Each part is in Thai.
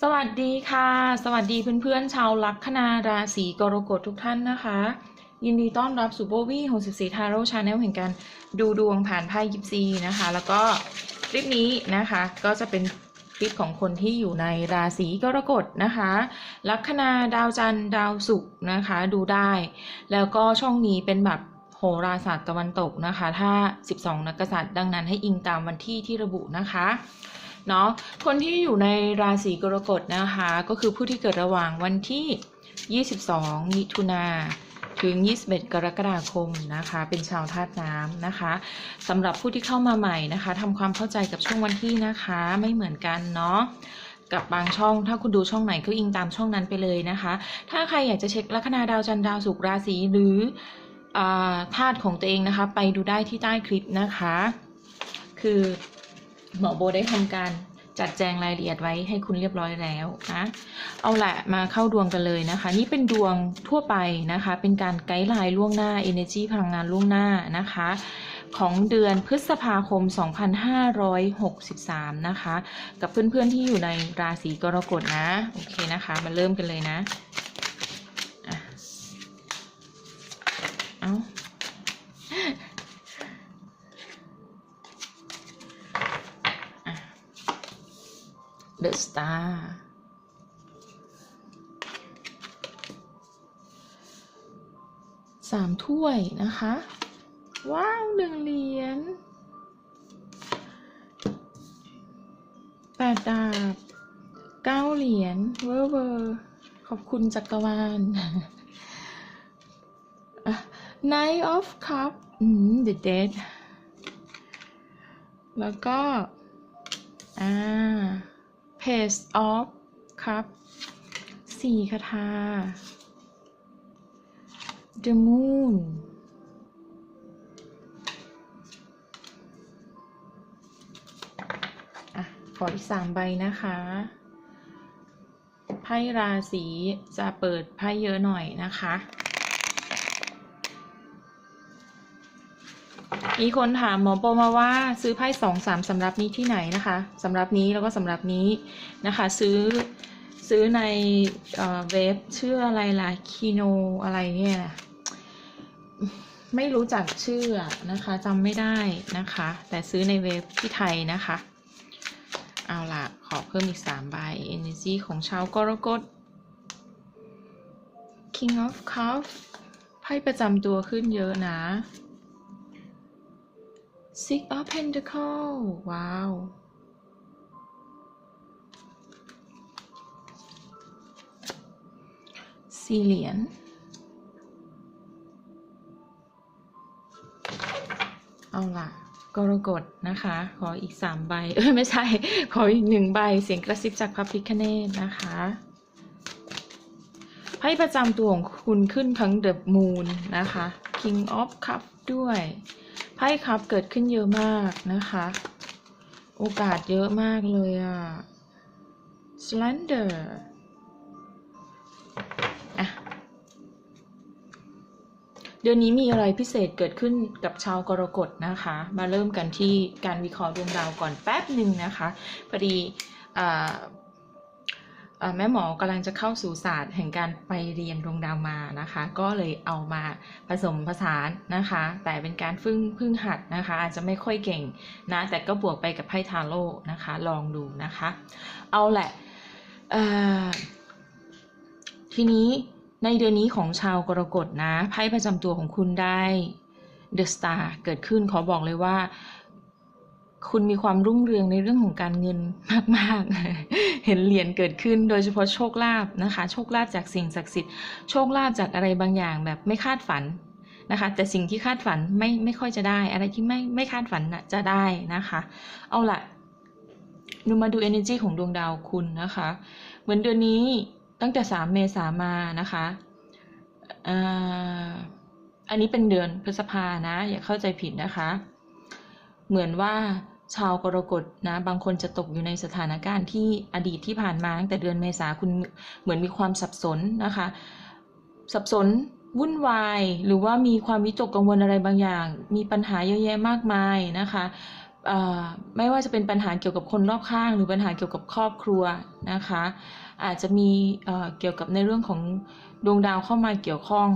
สวัสดีค่ะ สวัสดีเพื่อนๆชาวลัคนาราศีกรกฎทุกท่านนะคะ ยินดีต้อนรับสู่โบวี่64ทาโร่ชาแนลแห่งการดูดวงผ่านไพ่ยิปซีนะคะ แล้วก็คลิปนี้นะคะก็จะเป็นคลิปของคนที่อยู่ในราศีกรกฎนะคะ ลัคนาดาวจันทร์ดาวศุกร์นะคะ ดูได้ แล้วก็ช่องนี้เป็นแบบโหราศาสตร์ตะวันตกนะคะ ถ้า 12 นักษัตริย์ดังนั้นให้อิงตามวันที่ที่ระบุนะคะ เนาะคนที่อยู่ในราศีกรกฎนะคะ ก็คือผู้ที่เกิดระหว่างวันที่ 22 มิถุนาถึง 21 กรกฎาคมนะคะ เป็นชาวธาตุน้ำนะคะสำหรับผู้ที่เข้ามาใหม่นะคะทำความเข้าใจกับช่วงวันที่นะคะไม่เหมือนกันเนาะกับบางช่อง ถ้าคุณดูช่องไหนก็อิงตามช่องนั้นไปเลยนะคะ ถ้าใครอยากจะเช็คลัคนาดาวจันทร์ดาวศุกร์ราศีหรือธาตุของตัวเองนะคะ ไปดูได้ที่ใต้คลิปนะคะ คือ หมอโบได้ทำการจัดแจงรายละเอียดไว้ให้คุณเรียบร้อยแล้วนะ เอาละมาเข้าดวงกันเลยนะคะ นี่เป็นดวงทั่วไปนะคะ เป็นการไกด์ไลน์ล่วงหน้า Energy พลังงานล่วงหน้านะคะ ของเดือนพฤษภาคม 2563 นะคะ กับเพื่อนๆที่อยู่ในราศีกรกฎนะ โอเคนะคะ มาเริ่มกันเลยนะอะ The Star สามถ้วยนะคะ ว้าวหนึ่งเหรียญแปดดาบเก้าเหรียญเวอร์เวอร์ขอบคุณจักรวาล Knight of Cup อืม The Dead แล้วก็ อ่า Page of Cup สี่คาถา The Moon อะ ขออีกสามใบนะคะไพ่ราศีจะเปิดไพ่เยอะหน่อยนะคะ มีคนถามหมอโปมาว่าซื้อไพ่สองสามสำรับนี้ที่ไหนนะคะสำรับนี้แล้วก็สำรับนี้นะคะ ซื้อซื้อในเอ่อเว็บชื่ออะไรล่ะคีโนอะไรเนี่ยไม่รู้จักชื่อนะคะจำไม่ได้นะคะ แต่ซื้อในเว็บที่ไทยนะคะ เอาล่ะขอเพิ่มอีกสามใบ Energy ของชาวกรกฎ King of Cups ไพ่ประจำตัวขึ้นเยอะนะ Six of Pentacle ว้าว สี่เหรียญ เอาล่ะ กรกฎนะคะ ขออีกสามใบ เอ้ย ไม่ใช่ ขออีกหนึ่งใบ เสียงกระซิบจากพระพิคเนตนะคะไพ่ประจำตัวของคุณขึ้นทั้ง The Moon นะคะ King of Cup ด้วย ไพ่ครับเกิดขึ้นเยอะมากนะคะ โอกาสเยอะมากเลยอะ Slender อะเดือนนี้มีอะไรพิเศษเกิดขึ้นกับชาวกรกฎนะคะ มาเริ่มกันที่การวิเคราะห์ดวงดาวก่อนแป๊บหนึ่งนะคะพอดีอ่าอ่า แม่หมอกำลังจะเข้าสู่ศาสตร์แห่งการไปเรียนดวงดาวมานะคะ ก็เลยเอามาผสมผสานนะคะ แต่เป็นการพึ่งพึ่งหัดนะคะ อาจจะไม่ค่อยเก่งนะ แต่ก็บวกไปกับไพ่ทาโร่นะคะ ลองดูนะคะ เอาแหละเอ่อทีนี้ในเดือนนี้ของชาวกรกฎนะไพ่ประจำตัวของคุณได้ The Star เกิดขึ้นขอบอกเลยว่า คุณมีความรุ่งเรืองในเรื่องของการเงินมาก ๆ เห็นเหรียญเกิดขึ้นโดยเฉพาะโชคลาภนะคะ โชคลาภจากสิ่งศักดิ์สิทธิ์ โชคลาภจากอะไรบางอย่างแบบไม่คาดฝันนะคะ แต่สิ่งที่คาดฝันไม่ไม่ค่อยจะได้ อะไรที่ไม่ไม่คาดฝันนะจะได้นะคะ เอาล่ะนูมาดู energy ของดวงดาวคุณนะคะ เหมือนเดือนนี้ตั้งแต่ 3 เมษามานะคะอ,อันนี้เป็นเดือนพฤษภานะ อย่าเข้าใจผิดนะคะ เหมือนว่าชาวกรกฎนะ บางคนจะตกอยู่ในสถานการณ์ที่อดีตที่ผ่านมาตั้งแต่เดือนเมษาคุณเหมือนมีความสับสนนะคะ สับสนวุ่นวาย หรือว่ามีความวิตกกังวลอะไรบางอย่าง มีปัญหาเยอะแยะมากมายนะคะไม่ว่าจะเป็นปัญหาเกี่ยวกับคนรอบข้าง หรือปัญหาเกี่ยวกับครอบครัวนะคะ อาจจะมีเอ่อเกี่ยวกับในเรื่องของดวงดาวเข้ามาเกี่ยวข้อง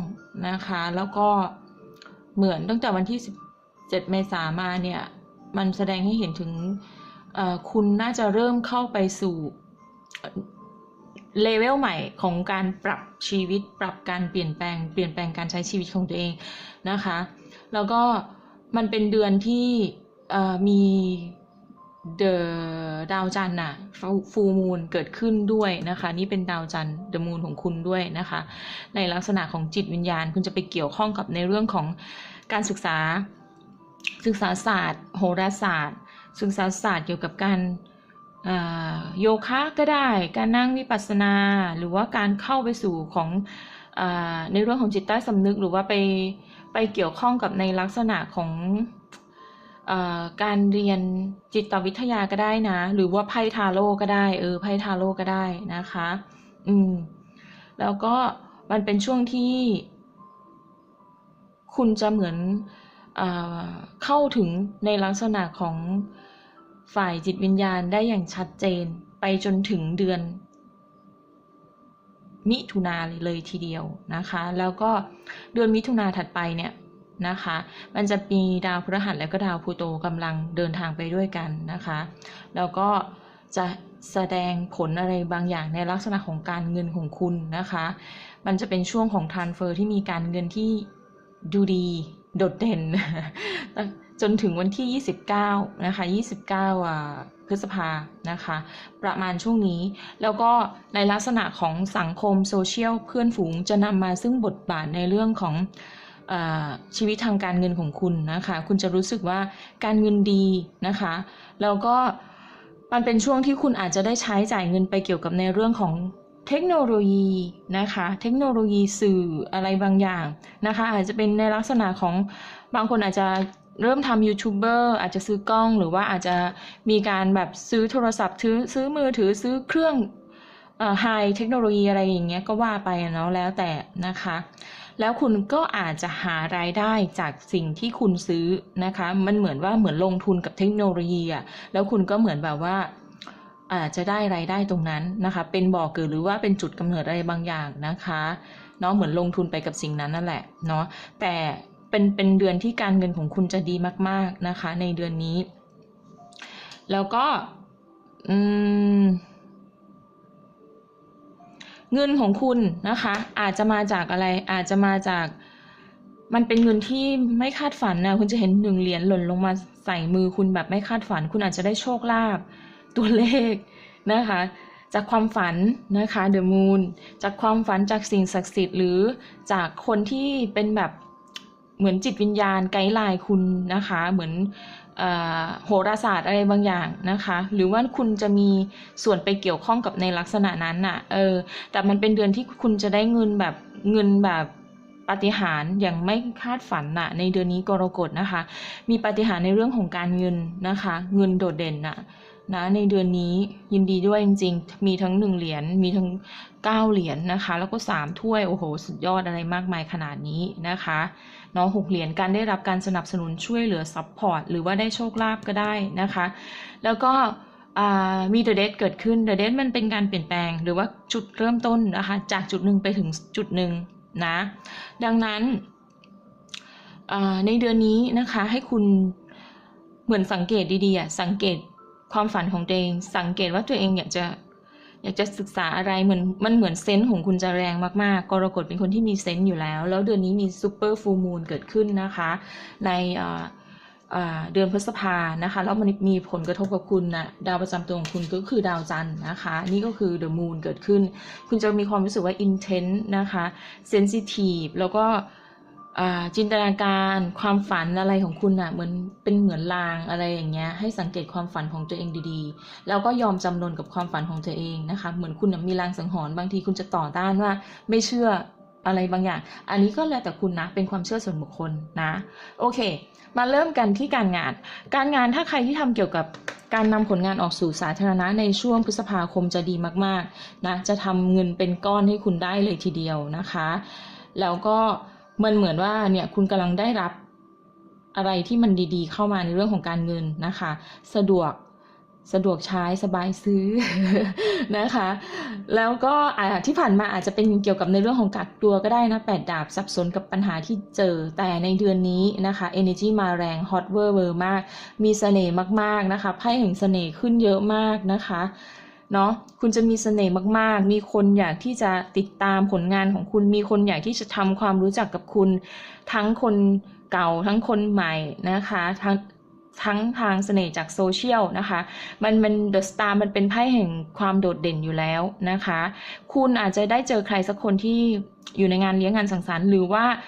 นะคะ แล้วก็เหมือนตั้งแต่วันที่ 17 เมษามาเนี่ย มันแสดงให้เห็นถึงคุณน่าจะเริ่มเข้าไปสู่เลเวลใหม่ของการปรับชีวิต ปรับการเปลี่ยนแปลง เปลี่ยนแปลงการใช้ชีวิตของตัวเองนะคะ แล้วก็มันเป็นเดือนที่มีเดอะดาวจันน่ะฟูมูลเกิดขึ้นด้วยนะคะ นี่เป็นดาวจันทร์เดมูนของคุณด้วยนะคะ ในลักษณะของจิตวิญญาณ คุณจะไปเกี่ยวข้องกับในเรื่องของการศึกษา ศึกษาศาสตร์ โหราศาสตร์ ศึกษาศาสตร์เกี่ยวกับการโยคะก็ได้ การนั่งวิปัสสนา หรือว่าการเข้าไปสู่ของอในเรื่องของจิตใต้สำนึกหรือว่าไปไปเกี่ยวข้องกับในลักษณะของอการเรียนจิตวิทยาก็ได้นะ หรือว่าไพ่ทาโร่ก็ได้เออไพ่ทาโร่ก็ได้นะคะ อืมแล้วก็มันเป็นช่วงที่ คุณจะเหมือน เข้าถึงในลักษณะของฝ่ายจิตวิญญาณได้อย่างชัดเจนไปจนถึงเดือน มิถุนาเลยทีเดียวนะคะ แล้วก็เดือนมิถุนาถัดไปเนี่ยนะคะ มันจะมีดาวพฤหัสและก็ดาวพลูโตกำลังเดินทางไปด้วยกันนะคะ แล้วก็จะแสดงผลอะไรบางอย่างในลักษณะของการเงินของคุณนะคะ มันจะเป็นช่วงของทรานเฟอร์ที่มีการเงินที่ดูดี โดดเด่น จนถึงวันที่ 29 นะคะ 29อ่าพฤษภานะคะ ประมาณช่วงนี้ แล้วก็ในลักษณะของสังคมโซเชียลเพื่อนฝูงจะนำมาซึ่งบทบาทในเรื่องของอชีวิตทางการเงินของคุณนะคะ คุณจะรู้สึกว่าการเงินดีนะคะ แล้วก็มันเป็นช่วงที่คุณอาจจะได้ใช้จ่ายเงินไปเกี่ยวกับในเรื่องของ เทคโนโลยีนะคะ เทคโนโลยีสื่ออะไรบางอย่างนะคะ อาจจะเป็นในลักษณะของบางคนอาจจะเริ่มทำยูทูบเบอร์อาจจะซื้อกล้องหรือว่าอาจจะมีการแบบซื้อโทรศัพท์ถือซื้อมือถือซื้อเครื่องไฮเทคโนโลยีอะไรอย่างเงี้ยก็ว่าไปเนาะแล้วแต่นะคะ แล้วคุณก็อาจจะหารายได้จากสิ่งที่คุณซื้อนะคะ มันเหมือนว่าเหมือนลงทุนกับเทคโนโลยีอะแล้วคุณก็เหมือนแบบว่า อาจจะได้รายได้ตรงนั้นนะคะ เป็นบ่อเกิดหรือว่าเป็นจุดกำเนิดอะไรบางอย่างนะคะเนาะเหมือนลงทุนไปกับสิ่งนั้นนั่นแหละเนาะแต่เป็นเป็นเดือนที่การเงินของคุณจะดีมาก ๆนะคะ ในเดือนนี้ แล้วก็อืมเงินของคุณนะคะ อาจจะมาจากอะไรอาจจะมาจากมันเป็นเงินที่ไม่คาดฝันนะคุณจะเห็นหนึ่งเหรียญหล่นลงมาใส่มือคุณแบบไม่คาดฝัน คุณอาจจะได้โชคลาภ ตัวเลขนะคะจากความฝันนะคะเดอะมูนจากความฝันจากสิ่งศักดิ์สิทธิ์หรือจากคนที่เป็นแบบเหมือนจิตวิญญาณไกด์ไลน์คุณนะคะเหมือนโหราศาสตร์อะไรบางอย่างนะคะ หรือว่าคุณจะมีส่วนไปเกี่ยวข้องกับในลักษณะนั้นน่ะเออแต่มันเป็นเดือนที่คุณจะได้เงินแบบเงินแบบปาฏิหาริย์อย่างไม่คาดฝันน่ะ ในเดือนนี้กรกฎนะคะ มีปาฏิหาริย์ในเรื่องของการเงินนะคะ เงินโดดเด่นน่ะ นะในเดือนนี้ยินดีด้วยจริงๆ มีทั้งหนึ่งเหรียญมีทั้งเก้าเหรียญนะคะ แล้วก็สามถ้วยโอ้โห สุดยอดอะไรมากมายขนาดนี้นะคะเนาะหกเหรียญการได้รับการสนับสนุนช่วยเหลือซัพพอร์ตหรือว่าได้โชคลาภก็ได้นะคะ แล้วก็มีเดอะเดทเกิดขึ้นเดอะเดทมันเป็นการเปลี่ยนแปลงหรือว่าจุดเริ่มต้นนะคะ จากจุดหนึ่งไปถึงจุดหนึ่งนะ ดังนั้นในเดือนนี้นะคะให้คุณเหมือนสังเกตดีๆสังเกต ความฝันของตัวเอง สังเกตว่าตัวเองอยากจะ อยากจะศึกษาอะไรเหมือนมันเหมือนเซนส์ของคุณจะแรงมากๆ กรกฎเป็นคนที่มีเซนส์อยู่แล้ว แล้วเดือนนี้มีซูเปอร์ฟูมูนเกิดขึ้นนะคะ ในเดือนพฤษภานะคะ แล้วมันมีผลกระทบกับคุณนะดาวประจำตัวของคุณก็คือดาวจันทร์นะคะ นี่ก็คือเดอะมูนเกิดขึ้น คุณจะมีความรู้สึกว่าอินเทนต์นะคะเซนซิทีฟแล้วก็ จินตนาการความฝันอะไรของคุณอะ่ะเหมือนเป็นเหมือนลางอะไรอย่างเงี้ย ให้สังเกตความฝันของตัวเองดีๆ แล้วก็ยอมจำนนกับความฝันของตัวเองนะคะ เหมือนคุณมีลางสังหรณ์บางทีคุณจะต่อต้านว่า ไม่เชื่ออะไรบางอย่าง อันนี้ก็แล้วแต่คุณนะ เป็นความเชื่อส่วนบุคคลนะ โอเค มาเริ่มกันที่การงาน การงานถ้าใครที่ทำเกี่ยวกับการนำผลงานออกสู่สาธารณะในช่วงพฤษภาคมจะดีมากๆนะ จะทำเงินเป็นก้อนให้คุณได้เลยทีเดียวนะคะ แล้วก็ มันเหมือนว่าเนี่ยคุณกำลังได้รับอะไรที่มันดีๆ เข้ามาในเรื่องของการเงินนะคะ สะดวกสะดวกใช้สบายซื้อนะคะ แล้วก็ที่ผ่านมาอาจจะเป็นเกี่ยวกับในเรื่องของกักตัวก็ได้นะแปดดาบสับสนกับปัญหาที่เจอแต่ในเดือนนี้นะคะ energy มาแรง hot เวอร์เวอร์มาก มีเสน่ห์มากๆนะคะไพ่แห่งเสน่ห์ขึ้นเยอะมากนะคะ เนาะคุณจะมีเสน่ห์มากๆ มีคนอยากที่จะติดตามผลงานของคุณ มีคนอยากที่จะทำความรู้จักกับคุณ ทั้งคนเก่าทั้งคนใหม่นะคะทั้งทั้งทางเสน่ห์จากโซเชียลนะคะ มันมันเดอะสตาร์มันเป็นไพ่แห่งความโดดเด่นอยู่แล้วนะคะ คุณอาจจะได้เจอใครสักคนที่อยู่ในงานเลี้ยงงานสังสรรค์หรือว่าอ่า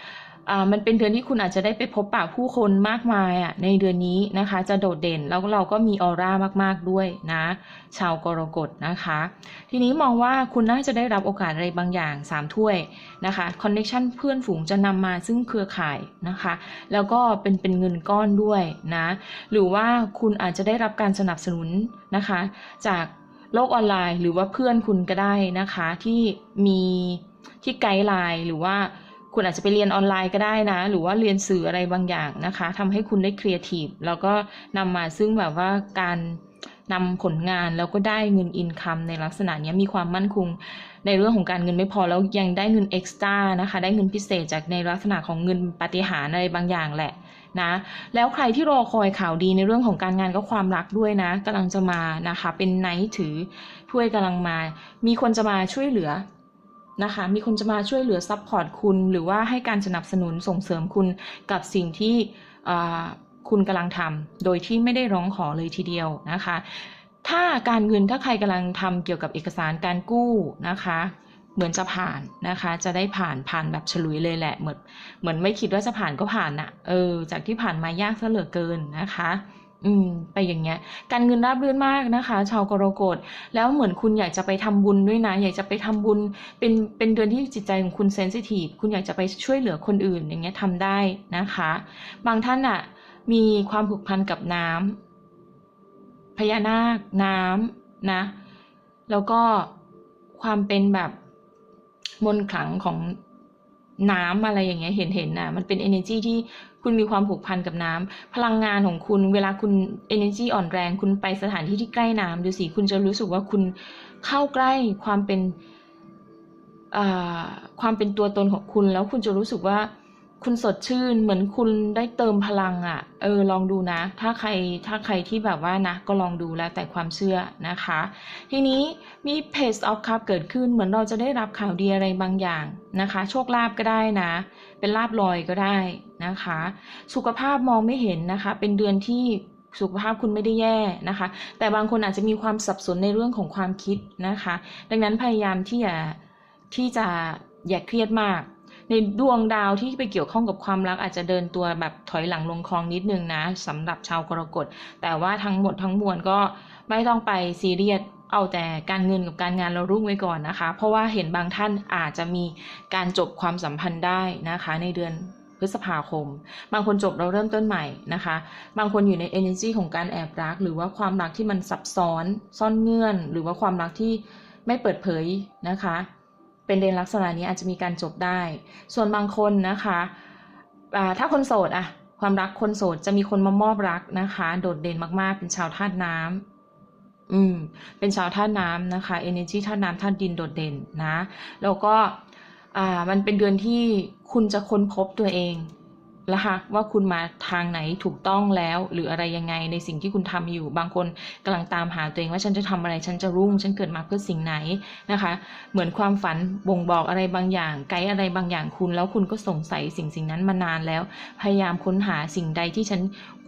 มันเป็นเดือนที่คุณอาจจะได้ไปพบปะผู้คนมากมายอะในเดือนนี้นะคะ จะโดดเด่นแล้วเราก็มีออร่ามากๆด้วยนะ ชาวกรกฎนะคะ ทีนี้มองว่าคุณน่าจะได้รับโอกาสอะไรบางอย่าง3ถ้วยนะคะคอนเน c ชันเพื่อนฝูงจะนำมาซึ่งเครือข่ายนะคะ แล้วก็เป็นเป็นเงินก้อนด้วยนะ หรือว่าคุณอาจจะได้รับการสนับสนุนนะคะ จากโลกออนไลน์ หรือว่าเพื่อนคุณก็ได้นะคะที่มีที่ไกด์ไลน์หรือว่า คุณอาจจะไปเรียนออนไลน์ก็ได้นะ หรือว่าเรียนสื่ออะไรบางอย่างนะคะทำให้คุณได้ครีเอทีฟแล้วก็นำมาซึ่งแบบว่าการนำผลงานแล้วก็ได้เงินอินคัมในลักษณะนี้มีความมั่นคงในเรื่องของการเงินไม่พอแล้วยังได้เงินเอ็กซ์ตร้านะคะได้เงินพิเศษจากในลักษณะของเงินปฏิหารอะไรบางอย่างแหละนะแล้วใครที่รอคอยข่าวดีในเรื่องของการงานก็ความรักด้วยนะกำลังจะมานะคะ เป็นไนท์ถือถ้วยกำลังมา มีคนจะมาช่วยเหลือ นะคะ มีคนจะมาช่วยเหลือซัพพอร์ตคุณ หรือว่าให้การสนับสนุนส่งเสริมคุณกับสิ่งที่คุณกำลังทำโดยที่ไม่ได้ร้องขอเลยทีเดียวนะคะ ถ้าการเงินถ้าใครกำลังทำเกี่ยวกับเอกสารการกู้นะคะเหมือนจะผ่านนะคะ จะได้ผ่านผ่านแบบฉลุยเลยแหละ เหมือนเหมือนไม่คิดว่าจะผ่านก็ผ่านอะเออ จากที่ผ่านมายากซะเหลือเกินนะคะ อืม ไปอย่างเงี้ย การเงินราบรื่นมากนะคะ ชาวกรกฎ แล้วเหมือนคุณอยากจะไปทำบุญด้วยนะ อยากจะไปทำบุญ เป็น เป็นเดือนที่จิตใจของคุณเซนซิทีฟ คุณอยากจะไปช่วยเหลือคนอื่น อย่างเงี้ยทำได้นะคะ บางท่านอะมีความผูกพันกับน้ำพญานาค น้ำนะ แล้วก็ความเป็นแบบมนขลังของน้ำอะไรอย่างเงี้ย เห็นเห็นนะมันเป็น energy ที่ คุณมีความผูกพันกับน้ำพลังงานของคุณ เวลาคุณ energy อ่อนแรง คุณไปสถานที่ที่ใกล้น้ำดูสิ คุณจะรู้สึกว่าคุณเข้าใกล้ความเป็นความเป็นตัวตนของคุณ แล้วคุณจะรู้สึกว่า คุณสดชื่นเหมือนคุณได้เติมพลังอะ่ะ เออลองดูนะ ถ้าใครถ้าใครที่แบบว่านะก็ลองดูแล้วแต่ความเชื่อนะคะ ทีนี้มี Page of Cup เกิดขึ้นเหมือนเราจะได้รับข่าวดีอะไรบางอย่างนะคะ โชคลาภก็ได้นะ เป็นลาบลอยก็ได้นะคะ สุขภาพมองไม่เห็นนะคะ เป็นเดือนที่สุขภาพคุณไม่ได้แย่นะคะ แต่บางคนอาจจะมีความสับสนในเรื่องของความคิดนะคะ ดังนั้นพยายามที่จะที่จะอย่าเครียดมาก ในดวงดาวที่ไปเกี่ยวข้องกับความรักอาจจะเดินตัวแบบถอยหลังลงคลองนิดนึงนะสำหรับชาวกรกฎแต่ว่าทั้งหมดทั้งมวลก็ไม่ต้องไปซีเรียสเอาแต่การเงินกับการงานเรารุ่งไว้ก่อนนะคะ เพราะว่าเห็นบางท่านอาจจะมีการจบความสัมพันธ์ได้นะคะ ในเดือนพฤษภาคม บางคนจบเราเริ่มต้นใหม่นะคะ บางคนอยู่ใน energy ของการแอบรัก หรือว่าความรักที่มันซับซ้อน ซ่อนเงื่อน หรือว่าความรักที่ไม่เปิดเผยนะคะ เป็นเดนลักษณะนี้อาจจะมีการจบได้ ส่วนบางคนนะคะถ้าคนโสดอะความรักคนโสดจะมีคนมามอบรักนะคะ โดดเด่นมากๆ เป็นชาวธาตุน้ำอืม เป็นชาวธาตุน้ำนะคะ energy ธาตุน้ำธาตุดินโดดเด่นนะ แล้วก็อ่ามันเป็นเดือนที่คุณจะค้นพบตัวเอง แล้วค่ะว่าคุณมาทางไหนถูกต้องแล้ว หรืออะไรยังไงในสิ่งที่คุณทำอยู่ บางคนกำลังตามหาตัวเองว่าฉันจะทำอะไรฉันจะรุ่ง ฉันเกิดมาเพื่อสิ่งไหนนะคะ เหมือนความฝันบ่งบอกอะไรบางอย่าง ไกด์อะไรบางอย่างคุณ แล้วคุณก็สงสัยสิ่งสิ่งนั้นมานานแล้ว พยายามค้นหาสิ่งใดที่ฉัน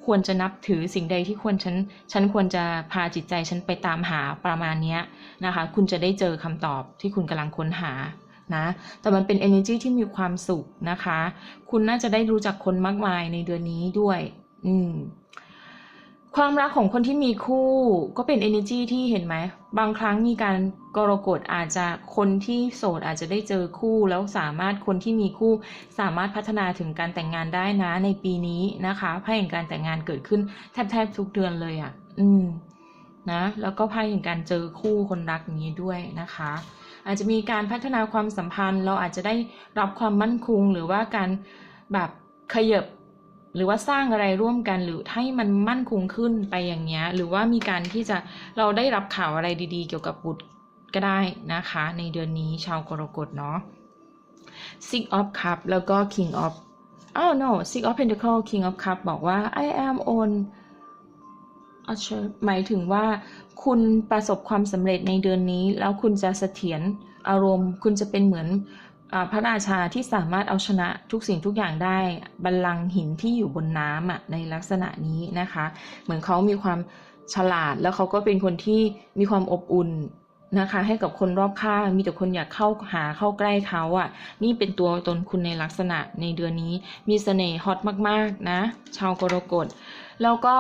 ควรจะนับถือสิ่งใดที่ควรฉันฉันควรจะพาจิตใจฉันไปตามหาประมาณนี้นะคะ คุณจะได้เจอคำตอบที่คุณกำลังค้นหา นะ แต่มันเป็น energy ที่มีความสุขนะคะ คุณน่าจะได้รู้จักคนมากมายในเดือนนี้ด้วย อืม ความรักของคนที่มีคู่ก็เป็น energy ที่เห็นไหม บางครั้งมีการกรกฎอาจจะคนที่โสดอาจจะได้เจอคู่แล้วสามารถคนที่มีคู่สามารถพัฒนาถึงการแต่งงานได้นะในปีนี้นะคะไพ่แห่งการแต่งงานเกิดขึ้นแทบแทบทุกเดือนเลยอะ่ะ อืมนะแล้วก็ไพ่แห่งการเจอคู่คนรักนี้ด้วยนะคะ อาจจะมีการพัฒนาความสัมพันธ์ เราอาจจะได้รับความมั่นคง หรือว่าการแบบขยับหรือว่าสร้างอะไรร่วมกันหรือให้มันมั่นคงขึ้นไปอย่างเงี้ย หรือว่ามีการที่จะเราได้รับข่าวอะไรดีๆ เกี่ยวกับบุตรก็ได้นะคะ ในเดือนนี้ชาวกรกฎเนาะ Six of Cup แล้วก็ King of อ้าว no Six of Pentacle King of Cup บอกว่า I am on หมายถึงว่า คุณประสบความสำเร็จในเดือนนี้ แล้วคุณจะเสถียรอารมณ์ คุณจะเป็นเหมือนอพระราชาที่สามารถเอาชนะทุกสิ่งทุกอย่างได้บัลลังก์หินที่อยู่บนน้ำอะในลักษณะนี้นะคะ เหมือนเขามีความฉลาดแล้วเขาก็เป็นคนที่มีความอบอุ่นนะคะ ให้กับคนรอบข้างมีแต่คนอยากเข้าหาเข้าใกล้เขาอะ นี่เป็นตัวตนคุณในลักษณะในเดือนนี้ มีเสน่ห์ฮอตมากๆนะ ชาวกรกฎแล้วก็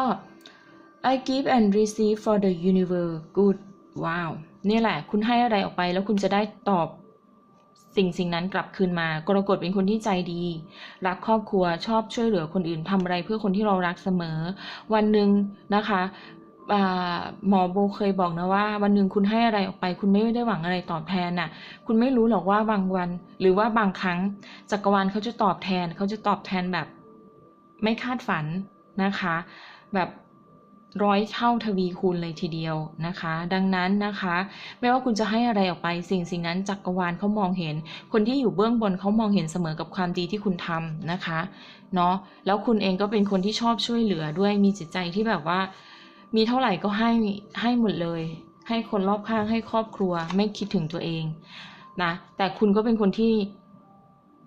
I give and receive for the universe good ว้าวนี่แหละ คุณให้อะไรออกไปแล้วคุณจะได้ตอบสิ่งสิ่งนั้นกลับคืนมากรกฎเป็นคนที่ใจดี รักครอบครัวชอบช่วยเหลือคนอื่นทำอะไรเพื่อคนที่เรารักเสมอ วันหนึ่งนะคะหมอโบเคยบอกนะว่า วันหนึ่งคุณให้อะไรออกไป คุณไม่ได้หวังอะไรตอบแทนน่ะ คุณไม่รู้หรอกว่าบางวัน หรือว่าบางครั้งจักรวาลเขาจะตอบแทนเขาจะตอบแทนแบบ ไม่คาดฝันนะคะ แบบ ร้อยเท่าทวีคูณเลยทีเดียวนะคะ ดังนั้นนะคะ ไม่ว่าคุณจะให้อะไรออกไปสิ่งสิ่งนั้นจักรวาลเขามองเห็น คนที่อยู่เบื้องบนเขามองเห็นเสมอกับความดีที่คุณทำนะคะเนาะแล้วคุณเองก็เป็นคนที่ชอบช่วยเหลือด้วยมีจิตใจที่แบบว่า มีเท่าไหร่ก็ให้ให้หมดเลย ให้คนรอบข้างให้ครอบครัว ไม่คิดถึงตัวเองนะแต่คุณก็เป็นคนที่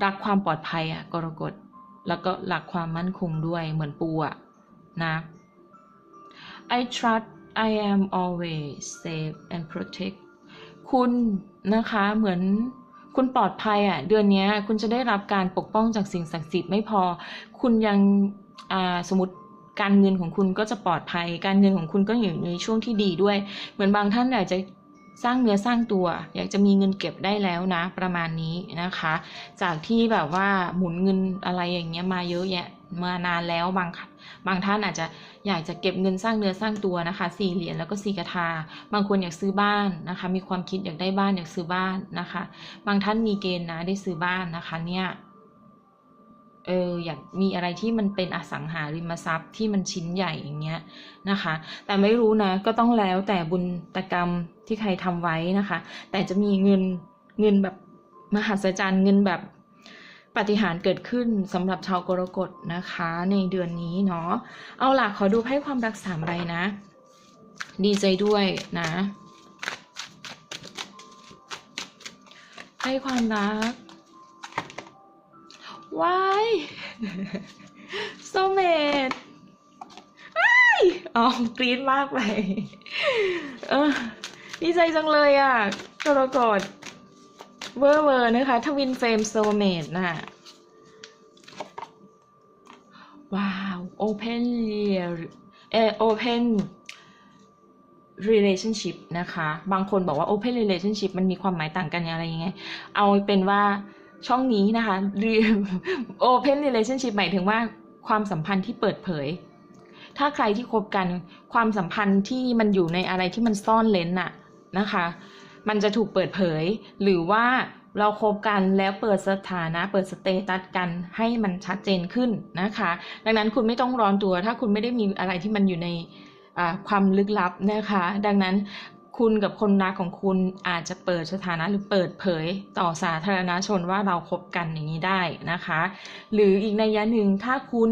รักความปลอดภัยอะกรกฎแล้วก็รักความมั่นคงด้วยเหมือนปูอะนะ I trust I am always safe and protect คุณนะคะเหมือนคุณปลอดภัยอะ่ะเดือนนี้คุณจะได้รับการปกป้องจากสิ่งศักดิ์สิทธิ์ไม่พอ คุณยังสมมติการเงินของคุณก็จะปลอดภัย การเงินของคุณก็อยู่ในช่วงที่ดีด้วย เหมือนบางท่านอยากจะสร้างเนื้อสร้างตัว อยากจะมีเงินเก็บได้แล้วนะ ประมาณนี้นะคะ จากที่แบบว่าหมุนเงินอะไรอย่างเงี้ยมาเยอะแยะ มานานแล้วบางบางท่านอาจจะอยากจะเก็บเงินสร้างเนื้อสร้างตัวนะคะสี่เหรียญแล้วก็สี่กระทา บางคนอยากซื้อบ้านนะคะ มีความคิดอยากได้บ้านอยากซื้อบ้านนะคะ บางท่านมีเกณฑ์นะได้ซื้อบ้านนะคะเนี่ยเอออยากมีอะไรที่มันเป็นอสังหาริมทรัพย์ที่มันชิ้นใหญ่อย่างเงี้ยนะคะ แต่ไม่รู้นะก็ต้องแล้วแต่บุญตกรรมที่ใครทำไว้นะคะ แต่จะมีเงินเงินแบบมหัศจรรย์เงินแบบ ปาฏิหารย์เกิดขึ้นสำหรับชาวกรกฎนะคะ ในเดือนนี้เนาะเอาล่ะขอดูไพ่ความรักสามใบนะ ดีใจด้วยนะไพ่ความรักว้ายโซเมดอ้ายอ๋อกรี๊ดมากไปเออดีใจจังเลยอะกรกฎ เวอร์เวอร์นะคะทวินเฟรมโซเมดน่ะ ว้าว open เอ่อ open relationship นะคะ บางคนบอกว่า open relationship มันมีความหมายต่างกันอะไรยังไง เอาเป็นว่าช่องนี้นะคะ open relationship หมายถึงว่าความสัมพันธ์ที่เปิดเผย ถ้าใครที่คบกันความสัมพันธ์ที่มันอยู่ในอะไรที่มันซ่อนเลนน่ะนะคะ มันจะถูกเปิดเผย หรือว่าเราคบกันแล้วเปิดสถานะเปิดสเตตัสกันให้มันชัดเจนขึ้นนะคะ ดังนั้นคุณไม่ต้องร้อนตัว ถ้าคุณไม่ได้มีอะไรที่มันอยู่ในความลึกลับนะคะ ดังนั้นคุณกับคนรักของคุณอาจจะเปิดสถานะหรือเปิดเผยต่อสาธารณชนว่าเราคบกันอย่างนี้ได้นะคะ หรืออีกในยะหนึ่งถ้าคุณ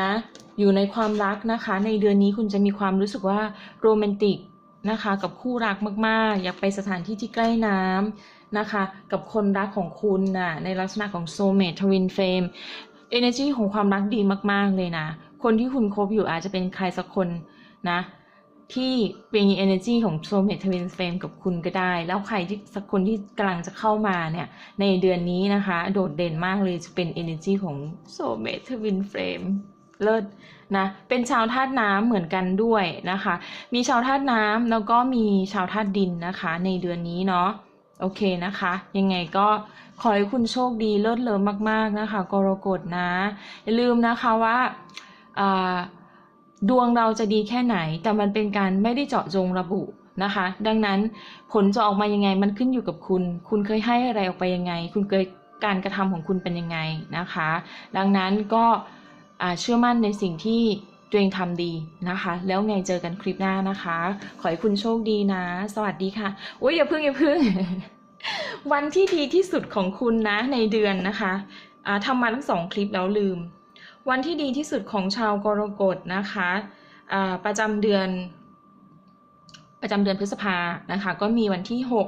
นะอยู่ในความรักนะคะ ในเดือนนี้คุณจะมีความรู้สึกว่าโรแมนติก นะคะ กับคู่รักมากๆ อยากไปสถานที่ที่ใกล้น้ำนะคะ กับคนรักของคุณนะ่ะในลักษณะของโซเมททวินเฟมเอเนจีของความรักดีมาก ๆ เลยนะ คนที่คุณคบอยู่อาจจะเป็นใครสักคนนะ ที่เป็น energy ของ soulmate twin flame กับคุณก็ได้ แล้วใครที่สักคนที่กำลังจะเข้ามาเนี่ย ในเดือนนี้นะคะ โดดเด่นมากเลยจะเป็น energy ของ soulmate twin flame เเลิศนะ เป็นชาวธาตุน้ำเหมือนกันด้วยนะคะ มีชาวธาตุน้ำแล้วก็มีชาวธาตุดินนะคะ ในเดือนนี้เนาะ โอเคนะคะ ยังไงก็ขอให้คุณโชคดีเลิศเลอมาก ๆ นะคะ กรกฎนะ อย่าลืมนะคะว่าดวงเราจะดีแค่ไหน แต่มันเป็นการไม่ได้เจาะจงระบุนะคะ ดังนั้นผลจะออกมายังไงมันขึ้นอยู่กับคุณ คุณเคยให้อะไรออกไปยังไง คุณเคยการกระทำของคุณเป็นยังไงนะคะ ดังนั้นก็ เชื่อมั่นในสิ่งที่ตัวเองทำดีนะคะ แล้วไงเจอกันคลิปหน้านะคะ ขอให้คุณโชคดีนะ สวัสดีค่ะโอ้ยอย่าเพิ่งอย่าเพิ่ง วันที่ดีที่สุดของคุณนะในเดือนนะคะะทำมาทั้งสองคลิปแล้วลืม วันที่ดีที่สุดของชาวกรกฎนะคะะประจำเดือน ประจำเดือนพฤษภานะคะ ก็มีวันที่ 6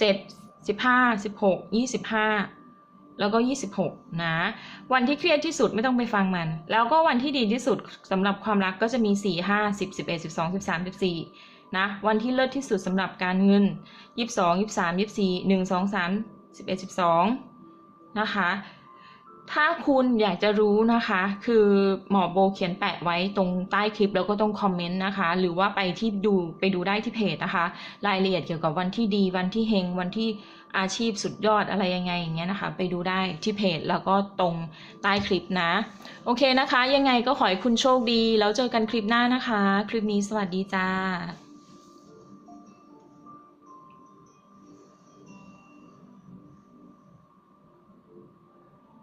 7 15 16 25 แล้วก็ยี่สิบหกนะ วันที่เครียดที่สุดไม่ต้องไปฟังมัน แล้วก็วันที่ดีที่สุดสำหรับความรักก็จะมีสี่ห้าสิบสิบเอ็ดสิบสองสิบสามสิบสี่นะ วันที่เลิศที่สุดสำหรับการเงินยี่สิบสองยี่สิบสามยี่สิบสี่หนึ่งสองสามสิบเอ็ดสิบสองนะคะ ถ้าคุณอยากจะรู้นะคะ คือหมอโบเขียนแปะไว้ตรงใต้คลิปแล้วก็ต้องคอมเมนต์นะคะ หรือว่าไปที่ดูไปดูได้ที่เพจนะคะ รายละเอียดเกี่ยวกับวันที่ดี วันที่เฮงวันที่ อาชีพสุดยอดอะไรยังไงอย่างเงี้ยนะคะ ไปดูได้ที่เพจแล้วก็ตรงใต้คลิปนะ โอเคนะคะ ยังไงก็ขอให้คุณโชคดี แล้วเจอกันคลิปหน้านะคะ คลิปนี้สวัสดีจ้า